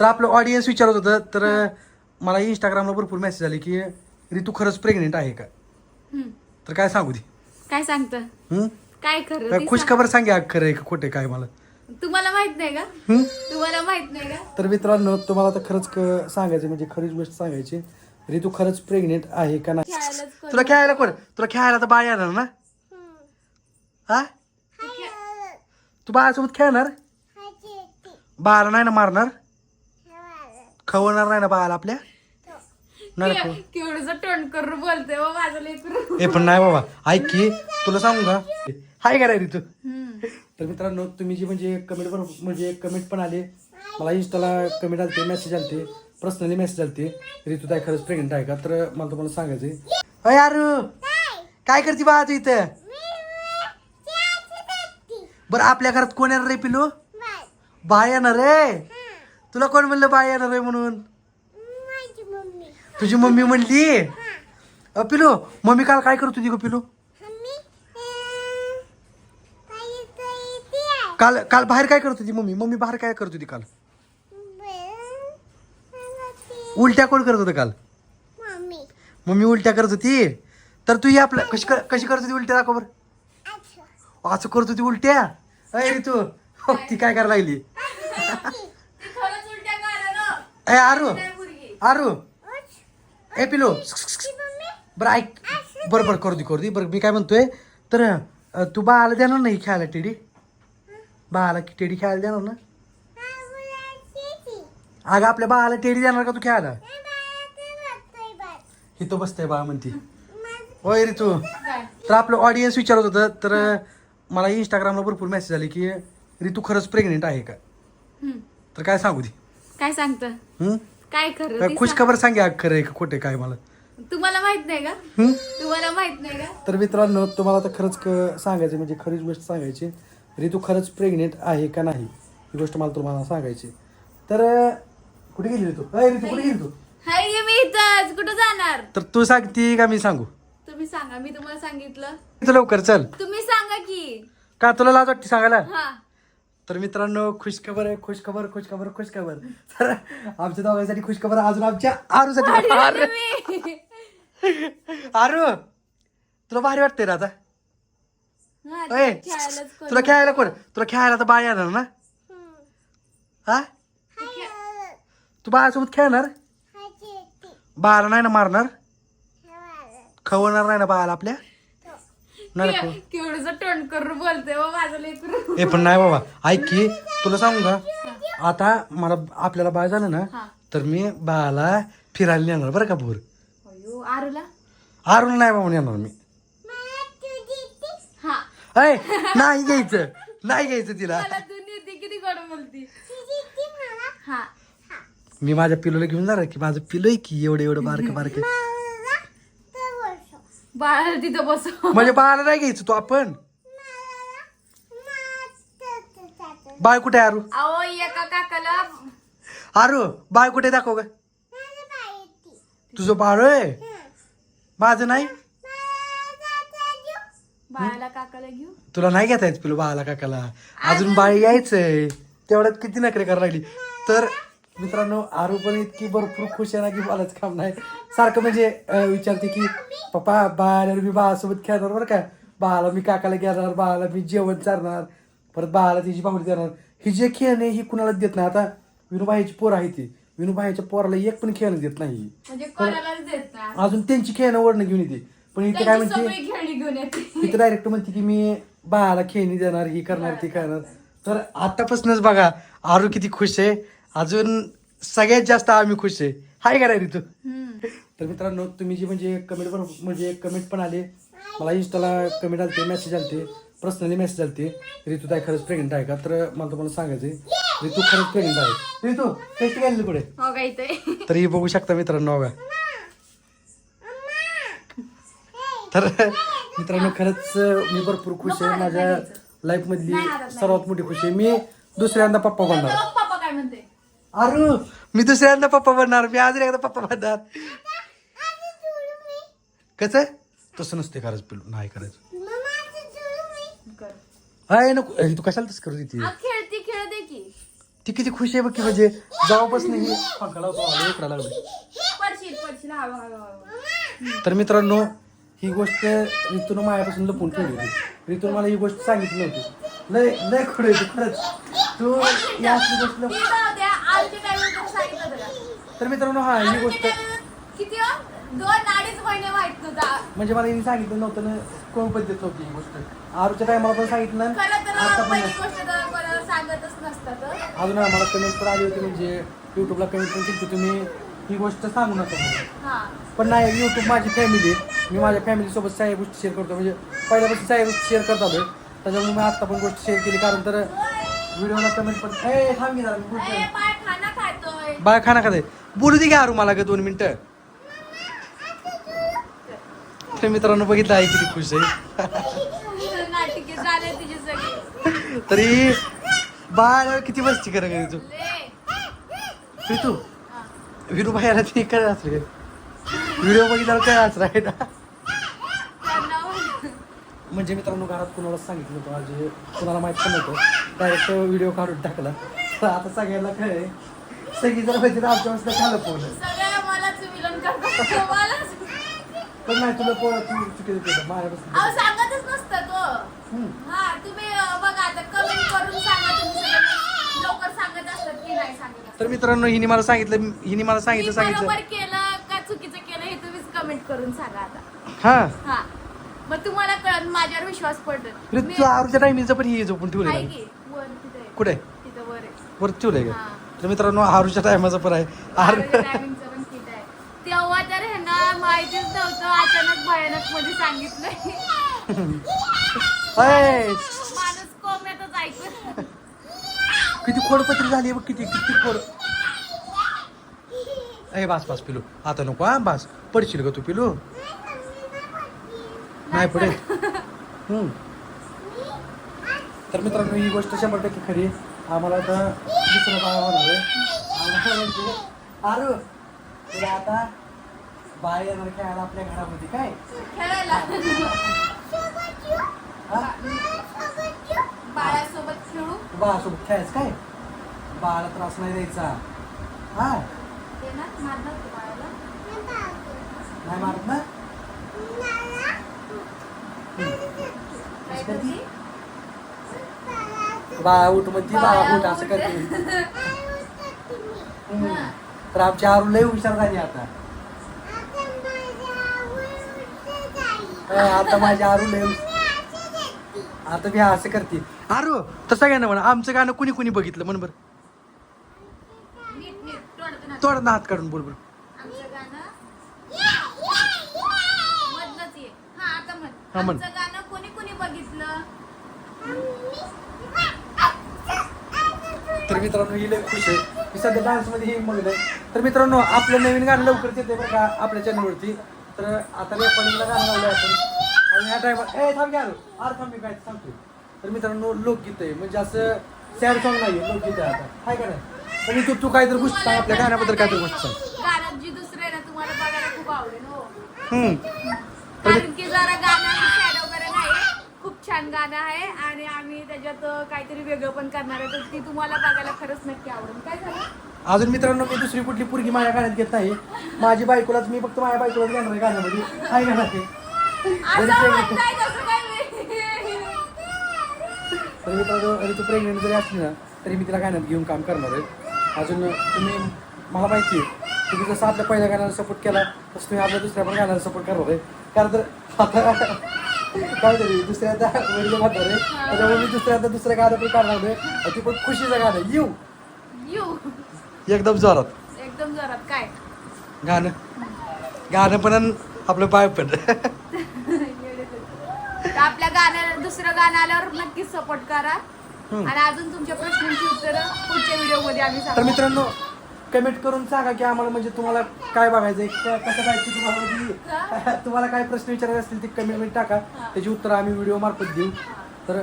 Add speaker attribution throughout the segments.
Speaker 1: तर आपलं ऑडियन्स विचारत होतं तर मला इंस्टाग्रामला भरपूर मेसेज आले की ऋतू खरंच प्रेग्नेंट आहे का?
Speaker 2: हम्म.
Speaker 1: तर काय सांगू दे.
Speaker 2: काय सांगता?
Speaker 1: हं?
Speaker 2: काय खरं
Speaker 1: काय
Speaker 2: ते
Speaker 1: खुश
Speaker 2: सांग.
Speaker 1: खबर सांगे खरं आहे का खोटे काय मला?
Speaker 2: तुम्हाला माहीत नाही का? तुम्हाला माहीत नाही का?
Speaker 1: तर मित्रांनो तुम्हाला तर खरंच क- सांगायचं म्हणजे खरीच गोष्ट सांगायची. ऋतू खरंच प्रेग्नेंट आहे का नाही?
Speaker 2: खेळायलाच कोण-
Speaker 1: तुला खेळायला कोण? तुला खेळायला तर बाळ येणार ना? हा?
Speaker 2: तू
Speaker 1: बाळासोबत खेळणार? बाळाला नाही ना मारणार? खवणार नाही ना बाळाला आपल्या? नाही ना खवणार.
Speaker 2: केवढंच तोंड करून बोलते हो माझं लेकरू
Speaker 1: हे पण नाही बाबा. ऐक की तुला सांगू का? हाय का रे
Speaker 2: हम्म.
Speaker 1: तर मित्रांनो तुम्ही जी म्हणजे कमेंट पण म्हणजे कमेंट पण आले मला इंस्टाला कमेंट आलते मेसेज आलते पर्सनली मेसेज आलते. ऋतू ताई खरंच प्रेग्नेंट आहे का? तर मला तुम्हाला सांगायचं अय यार! काय करते बा तू इथं? बरं आपल्या घरात कोण येणार रे पिलू? बाय येणार रे? तुला कोण म्हणलं बाय येणार रे म्हणून? तुझी मम्मी म्हणली? पिलू मम्मी काल काय करत होती ग पिलू? काल काल बाहेर काय करत होती मम्मी? मम्मी बाहेर काय करत होती काल? उलट्या कोण करत होतं काल? मम्मी. उलट्या करत होती? तर तू ही आपलं कशी कर- कशी करत होती उलट्या? दाखव बरं. असं करत होती उलट्या? अय तू. हो, ती काय करायला लागली
Speaker 2: ती खरंच उलट्या कारण
Speaker 1: ए आरू आरू ए पिलो बरं ऐक बरं बरं करू दे करू दे बरं मी काय म्हणतोय तर तू बाळाला देणार नाही खेळायला टेडी बाळाला की टेडी खेळायला देणार ना अगं आपल्या बाळाला टेडी देणार का तू खेळायला इथं बसतंय बाळा म्हणती होय रे तू तर आपलं ऑडियन्स विचारत होतं तर मला इंस्टाग्रामला भरपूर मेसेज आले की ऋतू खरंच प्रेग्नेंट आहे का. तर काय सांगू दे
Speaker 2: काय सांगता?
Speaker 1: हं?
Speaker 2: काय खरं
Speaker 1: काय
Speaker 2: ते
Speaker 1: खुश
Speaker 2: सांग.
Speaker 1: खबर सांगे खरं आहे का खोटे काय मला.
Speaker 2: तुम्हाला माहीत नाही का?
Speaker 1: हं?
Speaker 2: तुम्हाला माहीत नाही का?
Speaker 1: तर मित्रांनो तुम्हाला तर खरंच क- सांगायचं म्हणजे खरीच गोष्ट सांगायची. ऋतू खरंच प्रेग्नेंट आहे का नाही? ही गोष्ट मला तुम्हाला सांगायची तर अं, कुठे गेली ऋतू अय ऋतू कुठे गेली तू
Speaker 2: हाय मी इथंच. कुठं जाणार?
Speaker 1: तर तू सांगती का मी सांगू?
Speaker 2: तुम्ही सांगा मी तुम्हाला सांगितलं.
Speaker 1: इथं लवकर चल.
Speaker 2: तुम्ही सांगा की.
Speaker 1: का तुला लाज वाटते सांगायला?
Speaker 2: हा.
Speaker 1: तर मित्रांनो खुश खबर आहे खुश खबर खुश खबर खुश खबर. तर आमच्या दोघांसाठी खुश खबर अजून आमच्या आरूसाठी आरू तुला भारी वाटतंय ना आता. तुला खेळायला कोण? तुला खेळायला तर बाळ येणार ना? हा?
Speaker 2: तू
Speaker 1: बाळासोबत खेळणार? बाळाला नाही ना मारणार? खवणार नाही ना बाळाला आपल्या? नाही ना खव-
Speaker 2: केवढंच तोंड करून बोलते हो माझं लेकरू
Speaker 1: हे पण नाही बाबा. ऐक की तुला सांगू का? आता मला आपल्याला बाळ झालं ना तर मी बाळाला फिरायला नेणार बरं का भोर?
Speaker 2: अयो आरूला?
Speaker 1: आरून नाही बाबा नेणार मी.
Speaker 2: हा.
Speaker 1: अय नाही घ्यायचं. नाही घ्यायचं तिला.
Speaker 2: हा.
Speaker 1: मी माझ्या पिलोला घेऊन जाणार की माझं पिलो आहे की एवढं एवढं बारकं बारकं?
Speaker 2: बाळाला तिथं बसव.
Speaker 1: म्हणजे बाळाला नाही घ्यायचं तू आपण? बाळ कुठे आहे आरू?
Speaker 2: अहो एका काकाला
Speaker 1: आरू बाळ कुठे दाखव का तुझं बाळ आहे? माझं नाही?
Speaker 2: बाळाला काकाला घेऊ?
Speaker 1: तुला नाही घेता येत पिलो बाळाला काकाला. अजून बाळ यायचंय. तेवढ्यात किती नखरे करायला लागली? तर मित्रांनो आरू पण इतकी भरपूर खुश आहे ना की बाळाच काम नाही. सारखं म्हणजे विचारते की पप्पा बाळाला मी बाळासोबत खेळणार बरं का? बाळाला मी काकाला घेणार बाळाला मी जेवण चारणार परत बाळाला तिची बाहुली देणार. ही जे खेळणे ही कुणाला देत नाही? आता विनोबाईची पोर आहे ती. विनोबाईच्या पोराला एक पण खेळणं देत नाही
Speaker 2: म्हणजे
Speaker 1: अजून त्यांची खेळणं वडणं घेऊन येते. पण इथे काय म्हणते इथं डायरेक्ट म्हणते की मी बाळाला खेळणी देणार ही करणार ती करणार. तर आतापासूनच बघा आरू किती खुश आहे. अजून सगळ्यात जास्त आम्ही खुश आहे. हाय का ऋतू
Speaker 2: हम्म.
Speaker 1: तर मित्रांनो तुम्ही जी म्हणजे कमेंट पण म्हणजे कमेंट पण आले मला इंस्टाला कमेंट आलते मेसेज आलते पर्सनली मेसेज आलते. ऋतू ताई खरंच प्रेग्नेंट आहे का? तर मला तुम्हाला सांगायचं ऋतू खरंच प्रेग्नेंट आहे. ऋतू टेस्ट घ्यायला पुढे
Speaker 2: हो
Speaker 1: तर ही बघू शकता मित्रांनो बघा तर मित्रांनो खरंच मी भरपूर खुश आहे. माझ्या लाईफ मधली
Speaker 2: नाही हातात नाही.
Speaker 1: सर्वात मोठी खुशी आहे. मी दुसऱ्यांदा पप्पा बनणार
Speaker 2: बघ पप्पा काय म्हणते
Speaker 1: अरे मी दुसऱ्यांदा पप्पा बनणार मी अजून एकदा पप्पा बनणार. कसं? तसं नसते खरंच पिलू नाही करायचं.
Speaker 2: कर
Speaker 1: आहे नको तू कशाला तसं करू देते
Speaker 2: खेळती की.
Speaker 1: ती किती खुश आहे बघ की म्हणजे ही पंखा लावतो इकडं लागलो
Speaker 2: हळू हळू हळू
Speaker 1: तर मित्रांनो ही गोष्ट ऋतून माझ्यापासून लपून ठेवली होती. ऋतून मला ही गोष्ट सांगितली नव्हती लय लय खोड होती खरंच. तू असली गोष्ट लप-
Speaker 2: ती जाऊ द्या आमच्या टायमिंग तर सांगितलं तुला
Speaker 1: तर मित्रांनो हा ही गोष्ट
Speaker 2: किती हो? दोन अडीच महिने तुझा.
Speaker 1: म्हणजे मला हिने सांगितलं नव्हतं ना कोण पद्धत नव्हती ही गोष्ट? आरूच्या टायमाला पण सांगितलं
Speaker 2: खरं तर
Speaker 1: आता पण
Speaker 2: पहिली गोष्ट तर कोणाला सांगतच नसतात
Speaker 1: अजून आम्हाला कमेंट पण आली होती म्हणजे युट्यूबला कमेंट पण केली होती, तुम्ही ही गोष्ट सांगू नका म्हणून.
Speaker 2: हा.
Speaker 1: पण नाही युट्यूब माझी फॅमिली आहे. मी माझ्या फॅमिलीसोबत सगळ्या गोष्टी शेअर करतो. म्हणजे पहिल्यापासून सगळ्या गोष्टी शेअर करत आलोय. त्याच्यामुळे मी आत्ता पण गोष्ट शेअर केली कारण तर व्हिडिओला कमेंट पण ए थांब की जरा, मी बोलतोय.
Speaker 2: ए, पाय खाना खातोय.
Speaker 1: बाय खाना खाते बोलू दे घ्या मला ग दोन मिनटं. तर मित्रांनो बघितलं आहे किती खुश आहे. तरी बाळ किती मस्ती कर तू तू
Speaker 2: हा.
Speaker 1: विरू बाहेर ते काय असले व्हिडिओ बघितल्यावर काय असं आहे ना. म्हणजे मित्रांनो घरात कुणाला सांगितलं होतं? आज कुणाला माहीत पण नव्हतं. डायरेक्ट व्हिडिओ काढून टाकला. तर आता सगळ्यांना आहे सगळी जर माहिती तर आमच्या वाजता खालं फोन
Speaker 2: सगळ्या मलाच विलन करतात मलाच
Speaker 1: पण नाही तुला पोळ तू चुकीचं केलं माझ्यापासून
Speaker 2: अहो सांगतच नसतं तो
Speaker 1: हम्म.
Speaker 2: हा तुम्ही अं, बघा आता कमेंट करून सांगा तुम्ही सगळे. लवकर सांगत असतात की नाही सांगत असतात.
Speaker 1: तर मित्रांनो हिने मला सांगितलं हिने मला
Speaker 2: मी
Speaker 1: सांगितलं सांगितलं.
Speaker 2: केलं का चुकीचं केलं हे तुम्हीच कमेंट करून सांगा आता.
Speaker 1: हा.
Speaker 2: हा. मग तुम्हाला कळत माझ्यावर विश्वास पडत
Speaker 1: अरे तू आरूच्या टायमिंगचं पण ही झोपून ठेवलेलं
Speaker 2: आहे
Speaker 1: आहे.
Speaker 2: की वर तिथे आहे.
Speaker 1: कुठे?
Speaker 2: तिथं वर आहे.
Speaker 1: ठेवलंय का?
Speaker 2: हा.
Speaker 1: तर मित्रांनो आरूच्या टायमाचं पण आहे. आरू
Speaker 2: आरोग्य timingचं पण ठीक आहे. तेव्हा तर ना माहितीच नव्हतं अचानक भयानकमध्ये सांगितलंय.
Speaker 1: अय,
Speaker 2: माणूस कोम्यातच ऐकून.
Speaker 1: किती खोडपत्री झाली बघ किती किती खोड. अय बास बास पिलू. आता नको हा बास. पडशील का तू पिलू. नाही पडेल. हम्म. तर मित्रांनो ही गोष्ट शंभर टक्के खरी आम्हाला आता दुसरं बाळ होणार आहे. म्हणजे, आरू तुला आता बाळ येणार खेळायला आपल्या घरामध्ये काय? हा?
Speaker 2: बाळासोबत खेळू?
Speaker 1: बाळासोबत खेळायचं काय? बाळाला त्रास नाही द्यायचा. हा? नाही मारत ना? बाळा उठ म्हणती बाळा उठ असं करते. तर आमची आरू लय हुशार झाली आता. आता माझी आरू लय आता मी असं करते. आरू तर सगळ्यांना म्हणा. आमचं गाणं कुणी कुणी बघितलं? म्हण बरं. तोड ना हात काढून बोल बरं
Speaker 2: हा, म्हण. आमचं गाणं कोणी कोणी बघितलं
Speaker 1: तर मित्रांनो ही लय खुश आहे. मी सध्या डान्समध्ये हे मग तर मित्रांनो आपलं नवीन गाणं लवकरच येते बरं का आपल्या चॅनलवरती तर आता रेकॉर्डिंगला गाणं लावलं आपण. आणि ह्या टायमात ए थांब घ्या आर थांब मी काय सांगतो तर मित्रांनो लोकगीत आहे. म्हणजे असं सॅड सॉन्ग नाही आहे लोकगीत आहे आता. हाय का नाही? तर मी तू तू काहीतरी गोष्ट सांग आपल्या गाण्याबद्दल काहीतरी गोष्ट सांग.
Speaker 2: गाणं जी दुसरं आहे ना तुम्हाला बघायला खूप आवडेल हो.
Speaker 1: हम्म.
Speaker 2: कारण की जरा गाणं सॅड वगैरे नाही खूप छान गाणं आहे आणि आम्ही त्याच्यात काहीतरी वेगळं पण करणार आहे. तर ती तुम्हाला बघायला खरंच नक्की आवडेल. काय झालं?
Speaker 1: अजून मित्रांनो मी दुसरी कुठली पुरगी माझ्या गाण्यात घेत नाही. माझी बायकोलाच मी फक्त माझ्या बायकोलाच घेणार आहे गाण्यामध्ये. हाय का नाही?
Speaker 2: असं म्हणताय तसं काय नाही.
Speaker 1: तर मित्रांनो आणि तू प्रेग्नेंट जरी असली ना तरी मी तिला गाण्यात घेऊन काम करणार आहे. अजून तुम्ही मला माहिती आहे तुम्ही जसं आपल्या पहिल्या गाण्याला सपोर्ट केला तसं तुम्ही आपल्या दुसऱ्या पण गाण्याला सपोर्ट करणार आहे. कारण तर आता काय तरी दुसऱ्यांदा वडील म्हणणार आहे. त्याच्यामुळे मी दुसऱ्यांदा दुसरं गाणं पण काढणार आहे. आणि ती पण खुशीचं गाणं आहे. येऊ
Speaker 2: येऊ
Speaker 1: एकदम जोरात.
Speaker 2: एकदम जोरात. काय?
Speaker 1: गाणं. गाणं पण आणि आपलं पाय पण.
Speaker 2: तर आपल्या गाण्याला दुसरं गाणं आल्यावर नक्कीच सपोर्ट करा. आणि अजून तुमच्या प्रश्नांची उत्तरं पुढच्या व्हिडिओमध्ये आम्ही
Speaker 1: तर मित्रांनो कमेंट करून सांगा की आम्हाला म्हणजे तुम्हाला काय बघायचंय क- कसं काय की तुम्हाला म्हणजे तुम्हाला काय प्रश्न विचारायचे असतील ते कमेंट टाका. त्याची उत्तर आम्ही व्हिडिओ मार्फत देऊ. तर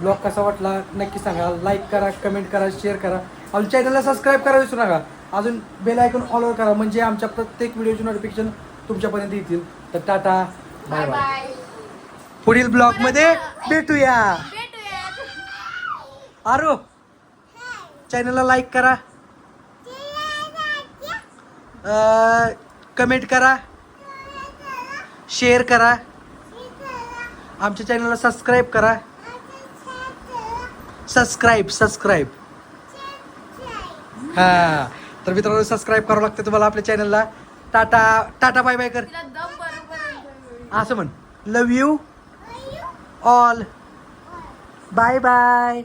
Speaker 1: ब्लॉग कसा वाटला नक्की सांगा. लाईक करा कमेंट करा शेअर करा. आमच्या चॅनलला सबस्क्राईब करा विसरू नका. अजून बेल आयकॉन ऑलवर करा. म्हणजे आमच्या प्रत्येक व्हिडिओची नोटिफिकेशन तुमच्यापर्यंत येतील. तर tata. Bye
Speaker 2: bye
Speaker 1: bye
Speaker 2: bye
Speaker 1: पुढील ब्लॉगमध्ये भेटूया.
Speaker 2: भेटूयात.
Speaker 1: आरो चॅनलला लाईक करा. कमेंट करा. शेअर करा. आमच्या चॅनलला सबस्क्राईब करा. सबस्क्राईब सबस्क्राईब हा. तर मित्रांनो सबस्क्राईब करावं लागतं तुम्हाला आपल्या चॅनलला टाटा टाटा बाय बाय कर. असं म्हण. Love you all bye bye